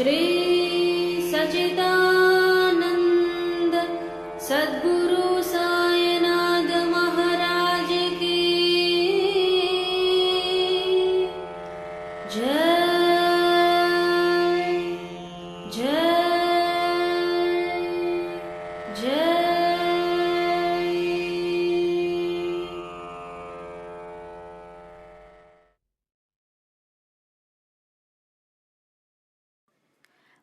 Shri Sajidana.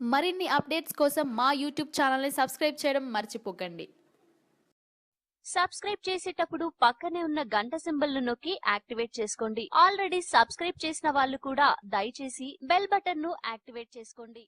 మరిన్ని updates కోసం మా యూట్యూబ్ ఛానల్ని సబ్స్క్రైబ్ చేయడం మర్చిపోకండి. సబ్స్క్రైబ్ చేసేటప్పుడు పక్కనే ఉన్న గంట సింబల్ను నొక్కి యాక్టివేట్ చేసుకోండి. ఆల్రెడీ సబ్స్క్రైబ్ చేసిన వాళ్ళు కూడా దయచేసి బెల్ బటన్ను యాక్టివేట్ చేసుకోండి.